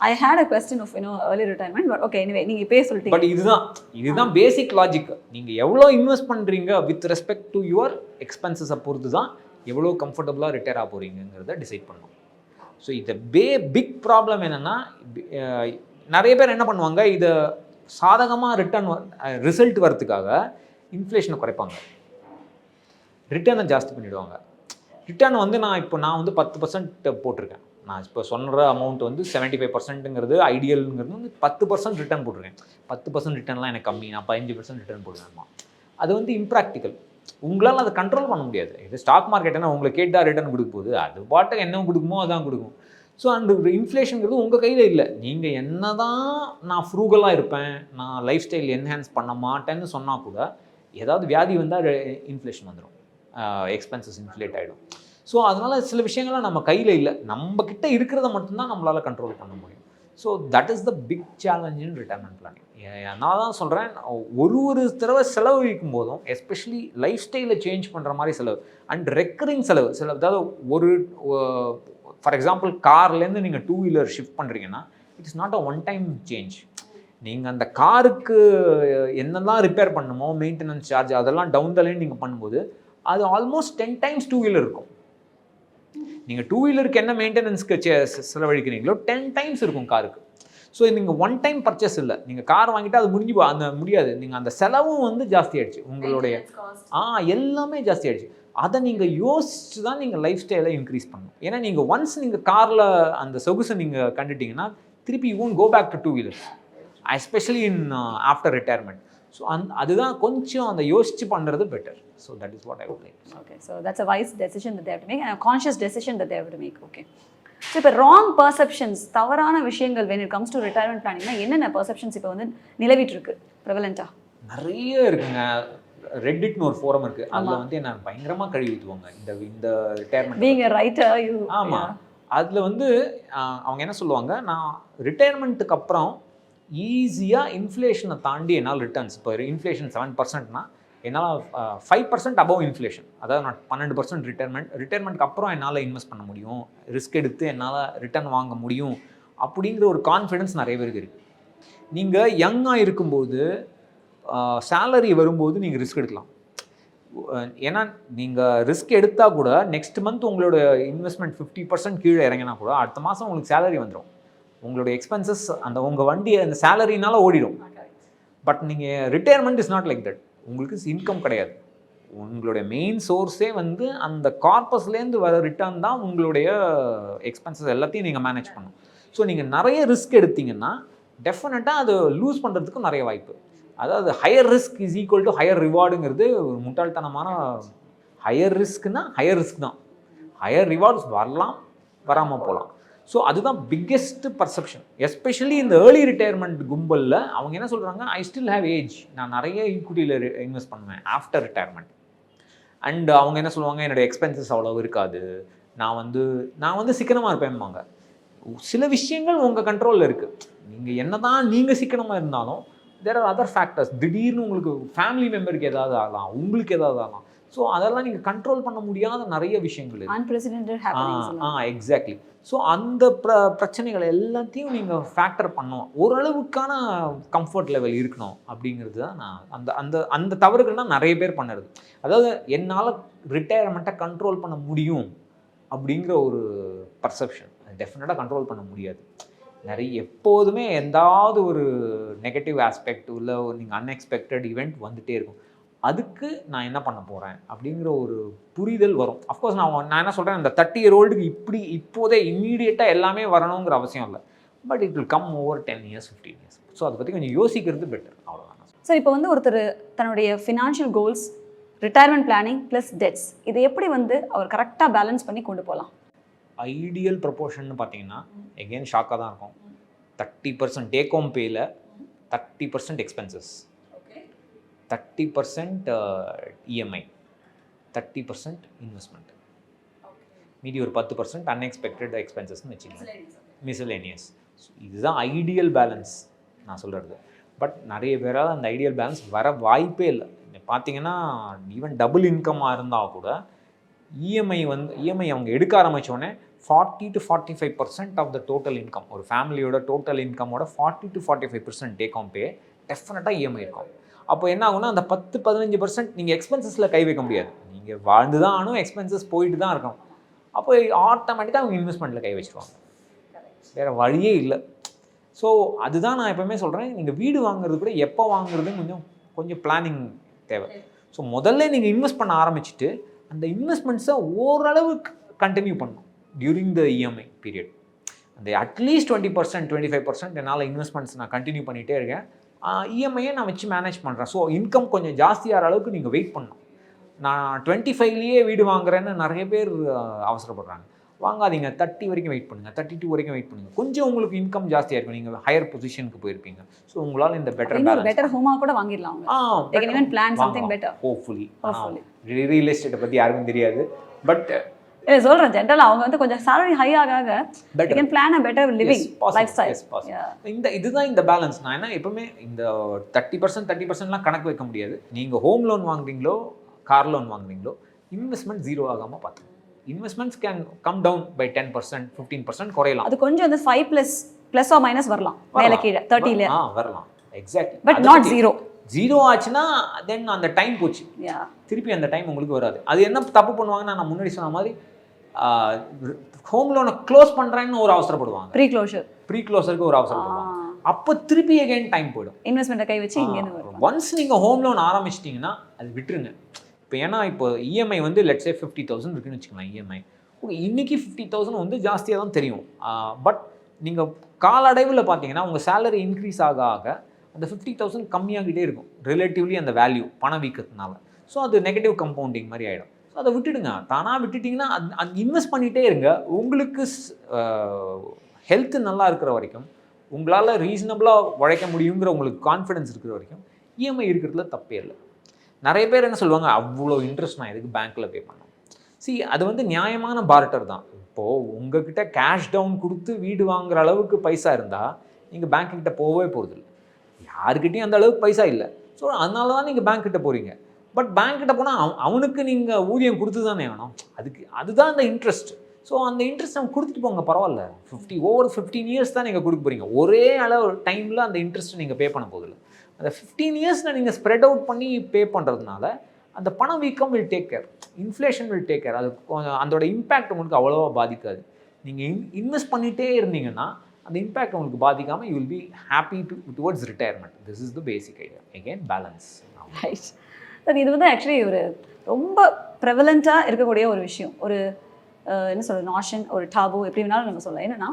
I had a question of you know early retirement but okay anyway நீங்கள் இப்போயே சொல்லிட்டீங்க. பட் இதுதான் இதுதான் பேசிக் லாஜிக் நீங்கள் எவ்வளோ இன்வெஸ்ட் பண்ணுறீங்க வித் ரெஸ்பெக்ட் டு யுவர் எக்ஸ்பென்சஸை பொறுத்து தான் எவ்வளோ கம்ஃபர்டபுளாக ரிட்டையர் ஆக போகிறீங்கிறத டிசைட் பண்ணும். ஸோ இந்த பே பிக் ப்ராப்ளம் என்னென்னா நிறைய பேர் என்ன பண்ணுவாங்க இதை சாதகமாக ரிட்டர்ன் ரிசல்ட் வரதுக்காக இன்ஃப்ளேஷனை குறைப்பாங்க. ரிட்டர்னை ஜாஸ்தி பண்ணிவிடுவாங்க ரிட்டர்ன் வந்து நான் இப்போ நான் வந்து பத்து பர்சன்ட் போட்டிருக்கேன். நான் இப்போ சொல்கிற அமௌண்ட் வந்து செவன்ட்டி ஃபைவ் பர்சன்ட்டுங்கிறது ஐடியலுங்கிறது வந்து பத்து பர்சன்ட் ரிட்டர்ன் போட்டிருக்கேன். பத்து பர்சன்ட் ரிட்டர்ன்லாம் எனக்கு கம்மி. நான் பதினஞ்சு பர்சன்ட் ரிட்டர்ன் போடுவேன்மா. அது வந்து இம்ப்ராக்டிக்கல் உங்களால் அதை கண்ட்ரோல் பண்ண முடியாது. இது ஸ்டாக் மார்க்கெட்னா உங்களை கேட்டால் ரிட்டர்ன் கொடுக்க போகுது. அது பாட்டுக்கு என்ன கொடுக்குமோ அதான் கொடுக்கும். ஸோ அந்த இன்ஃப்ளேஷனுங்கிறது உங்கள் கையில் இல்லை. நீங்கள் என்ன தான் நான் ஃப்ரூகலாக இருப்பேன் நான் லைஃப் ஸ்டைல் என்ஹான்ஸ் பண்ண மாட்டேன்னு சொன்னால் கூட ஏதாவது வியாதி வந்தால் இன்ஃப்ளேஷன் வந்துடும் எக்ஸ்பென்சஸ் இன்ஃப்ளேட் ஆகிடும் ஸோ அதனால் சில விஷயங்கள்லாம் நம்ம கையில் இல்லை. நம்ம இருக்கிறத மட்டும்தான் நம்மளால் கண்ட்ரோல் பண்ண முடியும். So that is the big challenge in retirement planning நான் தான் சொல்கிறேன் ஒரு ஒரு தடவை செலவழிக்கும் போதும் எஸ்பெஷலி லைஃப் ஸ்டைலை சேஞ்ச் பண்ணுற மாதிரி செலவு அண்ட் ரெக்கரிங் செலவு சில அதாவது ஒரு ஃபார் எக்ஸாம்பிள் கார்லேருந்து நீங்கள் டூ வீலர் ஷிஃப்ட் பண்ணுறீங்கன்னா it is not a one time change நீங்கள் அந்த காருக்கு என்னெல்லாம் ரிப்பேர் பண்ணுமோ மெயின்டெனன்ஸ் சார்ஜ் அதெல்லாம் டவுன் த லைன் நீங்கள் பண்ணும்போது அது almost ten times two wheeler இருக்கும். நீங்கள் டூ வீலருக்கு என்ன மெயின்டெனன்ஸ்க்கு செ- செலவழிக்கிறீங்களோ டென் டைம்ஸ் இருக்கும் காருக்கு. ஸோ நீங்கள் ஒன் டைம் பர்ச்சேஸ் இல்லை. நீங்கள் கார் வாங்கிட்டு அது முடிஞ்சு அந்த முடியாது. நீங்கள் அந்த செலவும் வந்து ஜாஸ்தி ஆயிடுச்சு. உங்களுடைய ஆ எல்லாமே ஜாஸ்தி ஆயிடுச்சு. அதை நீங்கள் யோசிச்சு தான் நீங்கள் லைஃப் ஸ்டைலை இன்க்ரீஸ் பண்ணணும். ஏன்னா நீங்கள் ஒன்ஸ் நீங்கள் காரில் அந்த சொகுசை நீங்கள் கண்டுட்டீங்கன்னா திருப்பி you won't go back to two wheelers especially in after retirement so and அதுதான் கொஞ்சம் அந்த யோசிச்சு பண்ணுறது better so that is what I to say. Okay so that's a wise decision that they've to make and conscious decision that they've to make okay so இப்போ wrong perceptions தவறான விஷயங்கள் when it comes to retirement பிளானிங்னா என்னென்ன perceptions இப்போ வந்து நிலவிட்டு இருக்கு ப்ரெவலண்ட்டாக நிறைய இருக்குங்க. ரெட்டிட்னு ஒரு ஃபோரம் இருக்கு. அதுல வந்து என்ன பயங்கரமா கழுவி ஊற்றுவாங்க இந்த இந்த ரிட்டையர்மெண்ட் பீங் ரைட்டர் யூ ஆமா. அதுல வந்து அவங்க என்ன சொல்லுவாங்க? நான் ரிட்டையர்மெண்ட்டுக்கு அப்புறம் ஈஸியாக இன்ஃப்ளேஷனை தாண்டி என்னால் ரிட்டர்ன்ஸ் இப்போ இன்ஃப்ளேஷன் செவன் பர்சன்ட்னா என்னால் ஃபைவ் பர்சன்ட் அபவ் இன்ஃப்ளேஷன் அதாவது நான் பன்னெண்டு பர்சன்ட் ரிட்டைர்மெண்ட் ரிட்டைர்மெண்ட்க்கு அப்புறம் என்னால் இன்வெஸ்ட் பண்ண முடியும். ரிஸ்க் எடுத்து என்னால் ரிட்டர்ன் வாங்க முடியும். அப்படிங்கிற ஒரு கான்ஃபிடென்ஸ் நிறைய பேருக்கு இருக்குது நீங்கள் யங்காக இருக்கும்போது சேலரி வரும்போது நீங்கள் ரிஸ்க் எடுக்கலாம். ஏன்னா நீங்கள் ரிஸ்க் எடுத்தால் கூட நெக்ஸ்ட் மந்த் உங்களோட இன்வெஸ்ட்மெண்ட் ஃபிஃப்டி பர்சன்ட் கீழே இறங்கினா கூட அடுத்த மாதம் உங்களுக்கு சேலரி வந்துடும் உங்களுடைய எக்ஸ்பென்சஸ் அந்த உங்கள் வண்டி அந்த சேலரினால ஓடிடும். பட் நீங்கள் retirement is not like that உங்களுக்கு இன்கம் கிடையாது. உங்களுடைய மெயின் சோர்ஸே வந்து அந்த கார்பஸ்லேருந்து வர ரிட்டர்ன் தான் உங்களுடைய எக்ஸ்பென்சஸ் எல்லாத்தையும் நீங்கள் மேனேஜ் பண்ணணும். ஸோ நீங்கள் நிறைய ரிஸ்க் எடுத்தீங்கன்னா டெஃபினட்டாக அது லூஸ் பண்ணுறதுக்கும் நிறைய வாய்ப்பு. அதாவது higher risk is equal to higher ரிவார்டுங்கிறது ஒரு முட்டாள்தனமான ஹையர் ரிஸ்க்குன்னா ஹையர் ரிஸ்க் தான். ஹையர் ரிவார்ட்ஸ் வரலாம் வராமல் போகலாம். ஸோ அதுதான் பிக்கெஸ்ட் பர்செப்ஷன் எஸ்பெஷலி இந்த ஏர்லி ரிட்டையர்மெண்ட் கும்பலில் அவங்க என்ன சொல்கிறாங்க ஐ ஸ்டில் ஹேவ் ஏஜ் நான் நிறைய ஈக்விட்டியில் இன்வெஸ்ட் பண்ணுவேன் ஆஃப்டர் ரிட்டையர்மெண்ட் அண்ட் அவங்க என்ன சொல்லுவாங்க? என்னோடய எக்ஸ்பென்சஸ் அவ்வளோ இருக்காது. நான் வந்து நான் வந்து சிக்கனமாக இருப்பேன்பாங்க. சில விஷயங்கள் உங்கள் கண்ட்ரோலில் இருக்குது நீங்கள் என்ன தான் நீங்கள் சிக்கனமாக இருந்தாலும் தேர் ஆர் அதர் ஃபேக்டர்ஸ் திடீர்னு உங்களுக்கு ஃபேமிலி மெம்பருக்கு ஏதாவது ஆகலாம் உங்களுக்கு ஏதாவது ஆகலாம். ஸோ அதெல்லாம் நீங்கள் கண்ட்ரோல் பண்ண முடியாத நிறைய விஷயங்கள் ஆ எக்ஸாக்ட்லி ஸோ அந்த பிர பிரச்சனைகள் எல்லாத்தையும் நீங்கள் ஃபேக்டர் பண்ணணும் ஓரளவுக்கான கம்ஃபர்ட் லெவல் இருக்கணும் அப்படிங்கிறது தான் நான் அந்த அந்த அந்த தவறுகள் தான் நிறைய பேர் பண்ணுறது. அதாவது என்னால் ரிட்டையர்மெண்ட்டை கண்ட்ரோல் பண்ண முடியும் அப்படிங்கிற ஒரு பர்செப்ஷன் டெஃபினட்டாக கண்ட்ரோல் பண்ண முடியாது. நிறைய எப்போதுமே எந்தாவது ஒரு நெகட்டிவ் ஆஸ்பெக்ட் உள்ள நீங்கள் அன்எக்ஸ்பெக்டட் ஈவெண்ட் வந்துட்டே இருக்கும். அதுக்கு நான் என்ன பண்ண போகிறேன் அப்படிங்கிற ஒரு புரிதல் வரும். அஃப்கோர்ஸ் நான் நான் என்ன சொல்கிறேன் இந்த தேர்ட்டி இயர் ஓல்டுக்கு இப்படி இப்போதே இம்மீடியட்டாக எல்லாமே வரணுங்கிற அவசியம் இல்லை. But it will come over ten years fifteen years so அதை பற்றி கொஞ்சம் யோசிக்கிறது பெட்டர் அவ்வளோதான் சார் இப்போ வந்து ஒருத்தர் தன்னுடைய financial goals retirement planning plus debts இதை எப்படி வந்து அவர் கரெக்டாக பேலன்ஸ் பண்ணி கொண்டு போகலாம் ஐடியல் ப்ரொபோர்ஷன் பார்த்தீங்கன்னா எகெயின் ஷாக்காக தான் இருக்கும். Thirty percent take home பேயில் thirty percent expenses thirty percent EMI thirty percent investment மீதி ஒரு பத்து பர்சன்ட் அன்எக்ஸ்பெக்டட் எக்ஸ்பென்சஸ்னு வச்சுக்கலாம் மிஸ்லேனியஸ் இதுதான் ஐடியல் பேலன்ஸ் நான் சொல்கிறது பட் நிறைய பேரால் அந்த ஐடியல் பேலன்ஸ் வர வாய்ப்பே இல்லை. பார்த்தீங்கன்னா ஈவன் டபுள் இன்கம்மாக இருந்தால் கூட இஎம்ஐ வந்து இஎம்ஐ அவங்க எடுக்க ஆரம்பித்தோடனே forty to forty five percent of the total income ஒரு ஃபேமிலியோட total இன்கமோட forty to forty five percent take home pay டெஃபினட்டாக இஎம்ஐ இருக்கும். அப்போ என்ன ஆகும்னா அந்த பத்து பதினஞ்சு பர்சன்ட் நீங்கள் எக்ஸ்பென்சஸில் கை வைக்க முடியாது. நீங்கள் வாழ்ந்து தான் ஆனும் எக்ஸ்பென்சஸ் போயிட்டு தான் இருக்கணும். அப்போ ஆட்டோமேட்டிக்காக அவங்க இன்வெஸ்ட்மெண்ட்டில் கை வச்சுருவாங்க. வேறு வழியே இல்லை. ஸோ அதுதான் நான் எப்பவுமே சொல்கிறேன் நீங்கள் வீடு வாங்குறது கூட எப்போ வாங்குறதுன்னு கொஞ்சம் கொஞ்சம் பிளானிங் தேவை. ஸோ முதல்ல நீங்கள் இன்வெஸ்ட் பண்ண ஆரம்பிச்சுட்டு அந்த இன்வெஸ்ட்மெண்ட்ஸை ஓரளவுக்கு கண்டினியூ பண்ணணும் டியூரிங் த இஎம்ஐ பீரியட் அந்த at least twenty percent twenty five percent என்னால் இன்வெஸ்ட்மெண்ட்ஸ் நான் கண்டினியூ பண்ணிகிட்டே இருக்கேன். இஎம்ஐயை நான் வச்சு மேனேஜ் பண்ணுறேன் ஸோ இன்கம் கொஞ்சம் ஜாஸ்தியாகிற அளவுக்கு நீங்கள் வெயிட் பண்ணணும். நான் டுவெண்ட்டி ஃபைவ்லேயே வீடு வாங்குறேன்னு நிறைய பேர் அவசரப்படுறாங்க. வாங்காதீங்க. தேர்ட்டி வரைக்கும் வெயிட் பண்ணுங்கள் தேர்ட்டி டூ வரைக்கும் வெயிட் பண்ணுங்கள் கொஞ்சம் உங்களுக்கு இன்கம் ஜாஸ்தியாக இருக்கும். நீங்கள் ஹையர் பொசிஷனுக்கு போயிருப்பீங்க. ஸோ உங்களால் இந்த பெட்டர் பெட்டர் ஹோமா கூட வாங்கிடலாம் plan something better. Hopefully. Real எஸ்டேட்டை பற்றி யாருக்கும் தெரியாது. பட் இல்லை சொல்கிறேன் ஜென்ரலாக அவங்க வந்து கொஞ்சம் salary ஹை ஆக ஆக can plan a better living lifestyle. Yeah. இந்த இதுதான் இந்த பேலன்ஸ் நான் என்ன எப்பவுமே இந்த தேர்ட்டி பர்சன்ட் தேர்ட்டி பர்சன்ட்லாம் கணக்கு வைக்க முடியாது. நீங்கள் ஹோம் லோன் வாங்குறீங்களோ கார் லோன் வாங்குறீங்களோ இன்வெஸ்ட்மெண்ட் ஜீரோ ஆகாமல் பார்த்துக்கணும் investments can come down by ten percent fifteen percent குறையலாம். அது கொஞ்சம் வந்து five plus plus or minus வரலாம். மேலே. கீழே தேர்ட்டியில் ஆ வரலாம். Exactly but not zero zero ஆச்சுன்னா தென் அந்த டைம் போச்சு. யா திருப்பி அந்த டைம் உங்களுக்கு வராது. அது என்ன தப்பு பண்ணுவாங்கன்னா நான் முன்னாடி சொன்ன மாதிரி ஹோம் லோனை க்ளோஸ் பண்ணுறேன்னு ஒரு அவசரப்படுவாங்க. ப்ரீ க்ளோஷர் ப்ரீ க்ளோஸருக்கு ஒரு அவசரப்படுவாங்க. அப்போ திருப்பி அகைன் டைம் போயிடும். இன்வெஸ்ட்மெண்ட்டை கை வச்சு வரும். ஒன்ஸ் நீங்கள் ஹோம் லோன் ஆரம்பிச்சிட்டிங்கன்னா அது விட்டுருங்க. இப்போ ஏன்னா இப்போ இஎம்ஐ வந்து லெட்ஸே ஃபிஃப்டி தௌசண்ட் இருக்குன்னு வச்சுக்கலாம் E இஎம்ஐ இன்னைக்கு ஃபிஃப்டி தௌசண்ட் வந்து ஜாஸ்தியாக தான் தெரியும். பட் நீங்கள் காலடைவில் பார்த்தீங்கன்னா உங்கள் சேலரி இன்க்ரீஸ் ஆக ஆக அந்த ஃபிஃப்டி தௌசண்ட் கம்மியாகிட்டே இருக்கும். ரிலேட்டிவ்லி அந்த வேல்யூ பணம் வீக்கத்தினால. ஸோ அது நெகட்டிவ் கம்பவுண்டிங் மாதிரி ஆகிடும் ஸோ அதை விட்டுடுங்க. தானாக விட்டுட்டிங்கன்னா அது இன்வெஸ்ட் பண்ணிகிட்டே இருங்க. உங்களுக்கு ஹெல்த் நல்லா இருக்கிற வரைக்கும் உங்களால் ரீசனபிளாக உழைக்க முடியுங்கிற உங்களுக்கு கான்ஃபிடன்ஸ் இருக்கிற வரைக்கும் இஎம்ஐ இருக்கிறதுல தப்பே இல்லை. நிறைய பேர் என்ன சொல்லுவாங்க அவ்வளோ இன்ட்ரெஸ்ட் நான் எதுக்கு பேங்க்கில் பே பண்ணேன் சி அது வந்து நியாயமான பார்ட்டர் தான். இப்போது உங்ககிட்ட கேஷ் டவுன் கொடுத்து வீடு வாங்குற அளவுக்கு பைசா இருந்தால் நீங்கள் பேங்க்கிட்ட போகவே போகிறதில்ல யாருக்கிட்டையும் அந்த அளவுக்கு பைசா இல்லை. ஸோ அதனால தான் நீங்கள் பேங்க்கிட்ட போகிறீங்க பட் பேங்க்கிட்ட போனால் அவன் அவனுக்கு நீங்கள் ஊதியம் கொடுத்து தானே வேணும் அதுக்கு அதுதான் அந்த இன்ட்ரெஸ்ட் ஸோ அந்த இன்ட்ரெஸ்ட் அவங்க கொடுத்துட்டு போங்க பரவாயில்ல. ஃபிஃப்டி ஓவர் ஃபிஃப்டீன் இயர்ஸ் தான் நீங்கள் கொடுக்க போகிறீங்க ஒரே அளவு டைமில் அந்த இன்ட்ரெஸ்ட் நீங்கள் பே பண்ண போதில்லை அந்த ஃபிஃப்டீன் இயர்ஸில் நீங்கள் ஸ்ப்ரெட் அவுட் பண்ணி பே பண்ணுறதுனால அந்த பண வீக்கம் will take care inflation will take care அது கொஞ்சம் அதோட இம்பேக்ட் உங்களுக்கு அவ்வளோவா பாதிக்காது. நீங்கள் இன் இன்வெஸ்ட் பண்ணிகிட்டே இருந்தீங்கன்னா அந்த இம்பேக்ட் உங்களுக்கு பாதிக்காமல் you will be happy to towards retirement this is the basic idea again balance right sir இது வந்து ஆக்சுவலி ஒரு ரொம்ப ப்ரெவலண்ட்டாக இருக்கக்கூடிய ஒரு விஷயம். ஒரு என்ன சொல்கிறது நாஷன் ஒரு டாபு எப்படி வேணாலும் நம்ம சொல்லலாம். என்னன்னா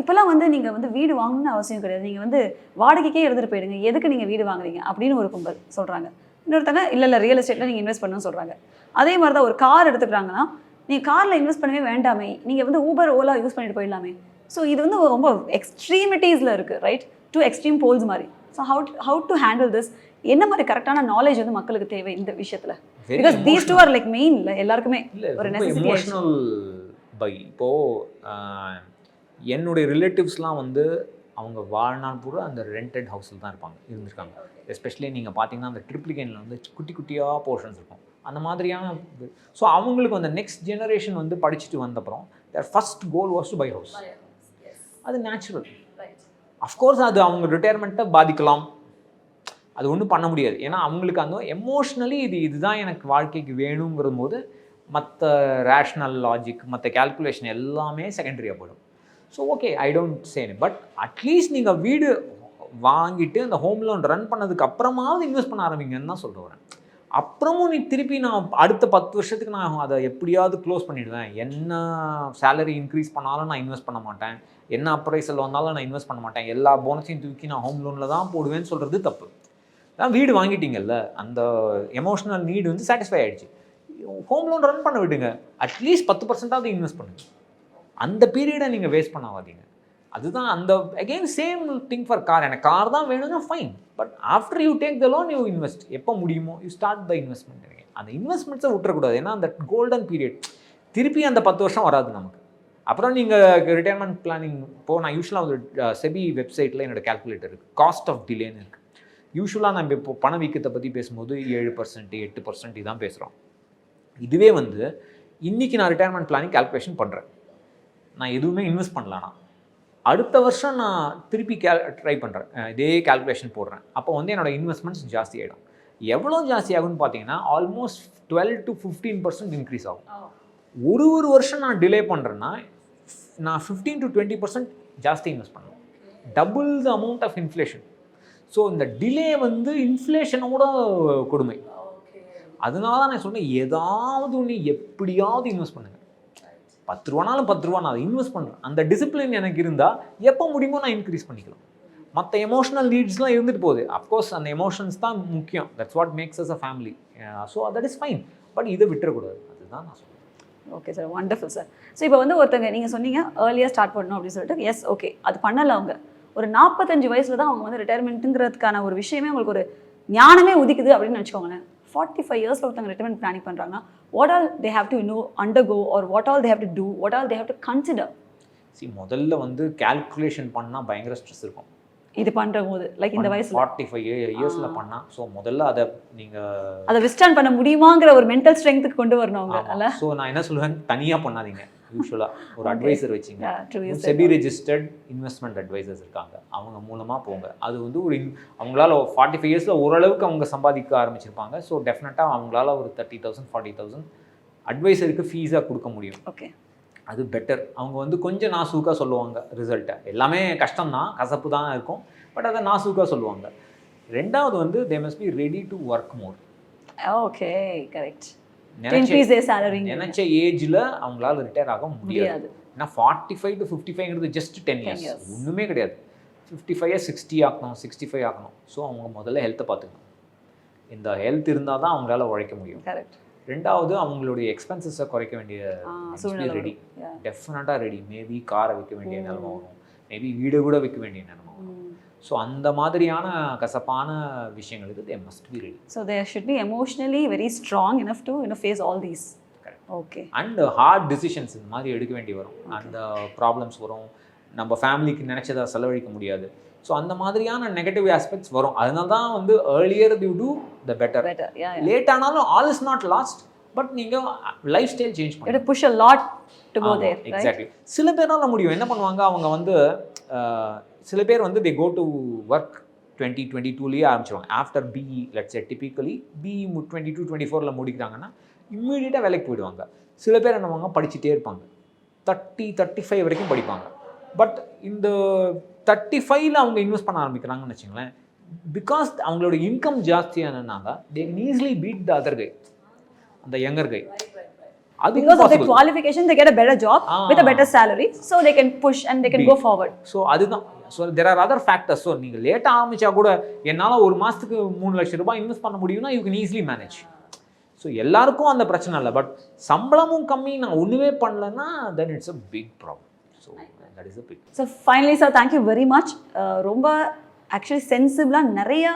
இப்போல்லாம் வந்து நீங்கள் வந்து வீடு வாங்கணும்னு அவசியம் கிடையாது. நீங்கள் வந்து வாடகைக்கே எடுத்துகிட்டு போயிடுங்க. எதுக்கு நீங்கள் வீடு வாங்குறீங்க? அப்படின்னு ஒரு கும்பல் சொல்கிறாங்க இன்னொருத்தங்க இல்லை இல்லை ரியல் எஸ்டேட்டில் நீங்கள் இன்வெஸ்ட் பண்ணணும்னு சொல்கிறாங்க அதே மாதிரி தான் ஒரு கார் எடுத்துக்கிறாங்கன்னா நீங்கள் காரில் இன்வெஸ்ட் பண்ணவே வேண்டாமே. நீங்கள் வந்து ஊபர் ஓலா யூஸ் பண்ணிட்டு போயிடலாமே. ஸோ இது வந்து ரொம்ப எக்ஸ்ட்ரீமிட்டிஸில் இருக்குது ரைட் டூ எக்ஸ்ட்ரீம் போல்ஸ் மாதிரி so how how to handle this என்ன மாதிரி கரெக்டான நாலேஜ் வந்து மக்களுக்கு தேவை இந்த விஷயத்தில்? Because these two are like main இல்லை எல்லாருக்குமே இல்லை ஒரு. எமோஷ்னல் பை இப்போது என்னுடைய ரிலேட்டிவ்ஸ்லாம் வந்து அவங்க வாழ்நாள் பூரா அந்த ரெண்டட் ஹவுஸில் தான் இருப்பாங்க இருந்திருக்காங்க. எஸ்பெஷலி நீங்கள் பார்த்தீங்கன்னா அந்த ட்ரிப்ளிகேனில் வந்து குட்டி குட்டியாக போர்ஷன்ஸ் இருக்கும். அந்த மாதிரியான ஸோ அவங்களுக்கு அந்த நெக்ஸ்ட் ஜெனரேஷன் வந்து படிச்சுட்டு வந்தப்புறம் their first goal was to buy house அது நேச்சுரல் அஃப்கோர்ஸ் அது அவங்க ரிட்டையர்மெண்ட்டை பாதிக்கலாம். அது ஒன்றும் பண்ண முடியாது. ஏன்னா அவங்களுக்கு அந்த எமோஷ்னலி இது இதுதான் எனக்கு வாழ்க்கைக்கு வேணுங்கிற போது மற்ற ரேஷ்னல் லாஜிக் மற்ற கால்குலேஷன் எல்லாமே செகண்டரியாக போயிடும். So okay I don't say but at least நீங்கள் வீடு வாங்கிட்டு அந்த ஹோம் லோன் ரன் பண்ணதுக்கு அப்புறமாவது இன்வெஸ்ட் பண்ண ஆரம்பிங்கன்னு தான் சொல்கிறேன் அப்புறமும் நீ திருப்பி நான் அடுத்த பத்து வருஷத்துக்கு நான் அதை எப்படியாவது க்ளோஸ் பண்ணிடுவேன். என்ன சேலரி இன்க்ரீஸ் பண்ணாலும் நான் இன்வெஸ்ட் பண்ண மாட்டேன். என்ன அப்ரைசல் வந்தாலும் நான் இன்வெஸ்ட் பண்ண மாட்டேன். எல்லா போனஸையும் தூக்கி நான் ஹோம் லோனில் தான் போடுவேன்னு சொல்கிறது தப்பு. தான் வீடு வாங்கிட்டீங்கல்ல அந்த எமோஷனல் நீடு வந்து சாட்டிஸ்ஃபை ஆகிடுச்சு ஹோம் லோன் ரன் பண்ண விடுங்க. அட்லீஸ்ட் பத்து பர்சன்டாவது இன்வெஸ்ட் பண்ணுங்க. அந்த பீரியடை நீங்கள் வேஸ்ட் பண்ணாதீங்க. அதுதான் அந்த again same thing for car எனக்கு கார் தான் வேணும்னா fine but after you take the loan you invest எப்போ முடியுமோ யூ ஸ்டார்ட் த இன்வெஸ்ட்மெண்ட் அந்த இன்வெஸ்ட்மெண்ட்ஸை விட்டுறக்கூடாது. ஏன்னா அந்த கோல்டன் பீரியட் திருப்பி அந்த பத்து வருஷம் வராது நமக்கு. அப்புறம் நீங்கள் ரிட்டையர்மெண்ட் பிளானிங் இப்போ நான் யூஸ்வலாக ஒரு செபி வெப்சைட்டில் என்னோட கால்குலேட்டர் இருக்குது காஸ்ட் ஆஃப் டிலேன்னு இருக்குது யூஸ்வலாக நம்ம இப்போ பண வீக்கத்தை பற்றி பேசும்போது ஏழு பர்சன்ட் எட்டு பர்சன்ட் இதான் பேசுகிறோம் இதுவே வந்து இன்றைக்கி நான் ரிட்டையர்மெண்ட் பிளானிங் கால்குலேஷன் பண்ணுறேன் நான் எதுவுமே இன்வெஸ்ட் பண்ணலனா அடுத்த வருஷம் நான் திருப்பி கேல் ட்ரை பண்ணுறேன் இதே கால்குலேஷன் போடுறேன். அப்போ வந்து என்னோட இன்வெஸ்ட்மெண்ட்ஸ் ஜாஸ்தி ஆகிடும் எவ்வளோ ஜாஸ்தி ஆகும்னு பார்த்தீங்கன்னா almost twelve to fifteen percent increase ஆகும். ஒரு ஒரு வருஷம் நான் டிலே பண்ணுறேன்னா நான் ஃபிஃப்டீன் டு டுவெண்ட்டி பர்சன்ட் ஜாஸ்தி இன்வெஸ்ட் பண்ணுவேன். Double the amount of inflation so இந்த டிலே வந்து இன்ஃப்ளேஷனோட கொடுமை. அதனால தான் நான் சொன்னேன் ஏதாவது ஒன்று எப்படியாவது இன்வெஸ்ட் பண்ணுங்க. பத்து ரூபானாலும் பத்து ரூபா நான் அதை இன்வெஸ்ட் பண்ணுறேன் அந்த டிசிப்ளின் எனக்கு இருந்தால் எப்போ முடியுமோ நான் இன்க்ரீஸ் பண்ணிக்கலாம். மற்ற எமோஷனல் நீட்ஸ்லாம் இருந்துட்டு போகுது. அஃப்கோர்ஸ் அந்த எமோஷன்ஸ் தான் முக்கியம். That's what makes us a family so that is fine but இதை விட்டுறக்கூடாது. அதுதான் நான் சொல்லுவேன் okay sir wonderful sir so இப்போ வந்து ஒருத்தங்க நீங்கள் சொன்னீங்க ஏர்லியாக ஸ்டார்ட் பண்ணணும் அப்படின்னு சொல்லிட்டு. எஸ் ஓகே அது பண்ணல அவங்க. ஒரு நாற்பத்தஞ்சு வயசுல தான் அவங்க வந்து ரிட்டையர்மெண்ட்டுங்கிறதுக்கான ஒரு விஷயமே உங்களுக்கு ஒரு ஞானமே உதிக்குது அப்படின்னு வச்சுக்கோங்களேன் ஃபார்ட்டி ஃபைவ் இயர்ஸில் ஒருத்தவங்க ரிட்டைர்மெண்ட் பிளானிங் பண்ணுறாங்கன்னா what all they have to know undergo or what all they have to do what all they have to consider C முதல்ல வந்து கால்குலேஷன் பண்ணால் பயங்கர ஸ்ட்ரெஸ் இருக்கும். இது பண்ணுற போது லைக் இந்த வயசுல. ஃபார்ட்டி ஃபைவ் இயர்ஸில் பண்ணால் ஸோ முதல்ல அதை நீங்கள் அதை விஸ்டாண்ட் பண்ண முடியுமாங்கிற ஒரு மென்டல் ஸ்ட்ரென்த்துக்கு கொண்டு வரணும் அவங்க ஸோ நான் என்ன சொல்லுவேன்? தனியாக பண்ணாதீங்க யூஸ்வலாக ஒரு. அட்வைசர் வச்சிங்க. செபி ரெஜிஸ்டர்ட் இன்வெஸ்ட்மெண்ட் அட்வைசர்ஸ் இருக்காங்க. அவங்க மூலமாக போங்க. அது வந்து ஒரு in- அவங்களால ஃபார்ட்டி ஃபைவ் இயர்ஸில் ஓரளவுக்கு அவங்க சம்பாதிக்க ஆரம்பிச்சிருப்பாங்க. ஸோ டெஃபினட்டாக அவங்களால ஒரு தேர்ட்டி தௌசண்ட் ஃபார்ட்டி தௌசண்ட் அட்வைசருக்கு ஃபீஸாக கொடுக்க முடியும். ஓகே அது பெட்டர் அவங்க வந்து கொஞ்சம் நாசூக்காக சொல்லுவாங்க ரிசல்ட்டை எல்லாமே கஷ்டம்தான் கசப்பு தான் இருக்கும் பட் அதை நாசூக்காக சொல்லுவாங்க. ரெண்டாவது வந்து they must be ready to work more okay correct நினைச்ச ஏஜ்ல அவங்களால ரிட்டையர் ஆக முடியாது. ஏன்னா ஃபார்ட்டி ஃபைவ் டு ஃபிஃப்டி ஃபைவ்ங்கிறது ஜஸ்ட் டென் இயர்ஸ். ஒன்றுமே கிடையாது. ஃபிஃப்டி ஃபைவ் சிக்ஸ்டி ஆக்கணும் சிக்ஸ்டி ஃபைவ் ஆக்கணும். ஸோ அவங்க முதல்ல ஹெல்த்தை பார்த்துக்கணும். இந்த ஹெல்த் இருந்தால் தான் அவங்களால உழைக்க முடியும். கரெக்ட் ரெண்டாவது அவங்களுடைய எக்ஸ்பென்சஸை குறைக்க வேண்டிய ரெடி. டெஃபினட்டாக ரெடி மேபி காரை விற்க வேண்டிய நிலைமை வரும். மேபி வீடு கூட விற்க வேண்டிய நிலைமை வரும். ஸோ அந்த மாதிரியான கசப்பான விஷயங்களுக்கு they must be ready should be emotionally very strong enough to you know face all these. Correct. Okay. And hard decisions இந்த மாதிரி எடுக்க வேண்டி வரும். அந்த ப்ராப்ளம்ஸ் வரும். நம்ம ஃபேமிலிக்கு நினச்சதை செலவழிக்க முடியாது. ஸோ அந்த மாதிரியான நெகட்டிவ் ஆஸ்பெக்ட்ஸ் வரும். அதனால தான் வந்து earlier you do the better. Late ஆனாலும் all is not lost but நீங்கள் lifestyle change You have to பண்ணி push a lot to go there, right? Exactly சில பேரால முடியும். என்ன பண்ணுவாங்க? அவங்க வந்து அஹ், சில பேர் வந்து they go to work twenty twenty டூலேயே ஆரம்பிச்சிருவாங்க. After BE let's typically BE twenty two twenty ஃபோரில் முடிக்கிறாங்கன்னா இம்மீடியட்டாக வேலைக்கு போயிடுவாங்க. சில பேர் என்ன பண்ணுவாங்க? படிச்சுட்டே இருப்பாங்க. தேர்ட்டி தேர்ட்டி ஃபைவ் வரைக்கும் படிப்பாங்க. பட் இந்த தேர்ட்டி ஃபைவ்ல அவங்க இன்வெஸ்ட் பண்ண ஆரம்பிக்கிறாங்கன்னு வச்சுங்களேன் பிகாஸ் அவங்களோட income ஜாஸ்தியானனால they easily beat the other guy அந்த யங்கர் கை அது Because of possible. qualification, they get a better job with a Ah. better salary, so they can push and they can Be- go forward. So அதுதான். So there are other factors so நீங்கள் லேட்டாக ஆரம்பிச்சா கூட என்னால் ஒரு மாதத்துக்கு மூணு லட்சம் ரூபாய் இன்வெஸ்ட் பண்ண முடியும்னா you can easily manage so எல்லாருக்கும் அந்த பிரச்சனை இல்லை. பட் சம்பளமும் கம்மி. நான் ஒன்றுமே பண்ணலன்னா then it's a big problem so that is big so finally sir thank you very much ரொம்ப ஆக்சுவலி சென்சிபிளாக நிறைய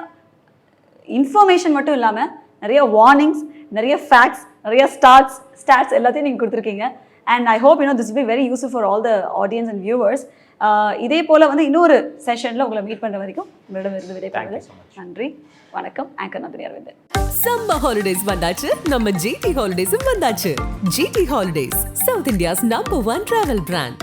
இன்ஃபர்மேஷன் மட்டும் இல்லாமல் நிறைய வார்னிங்ஸ் நிறைய ஃபேக்ட்ஸ் நிறைய ஸ்டார்ட்ஸ் ஸ்டாட்ஸ் எல்லாத்தையும் நீங்கள் கொடுத்துருக்கீங்க. And I hope you know this be very useful for all the audience and viewers இதே போல் வந்து இன்னொரு செஷனில் உங்களை மீட் பண்ணுற வரைக்கும் உங்களிடம் இருந்து Thank you விடைபெறுவது so much. நன்றி. வணக்கம். Anchor Nandini Aravindan summer holidays வந்தாச்சு. நம்ம ஜிடி ஹாலிடேஸும் வந்தாச்சு. GT holidays south India's number one travel brand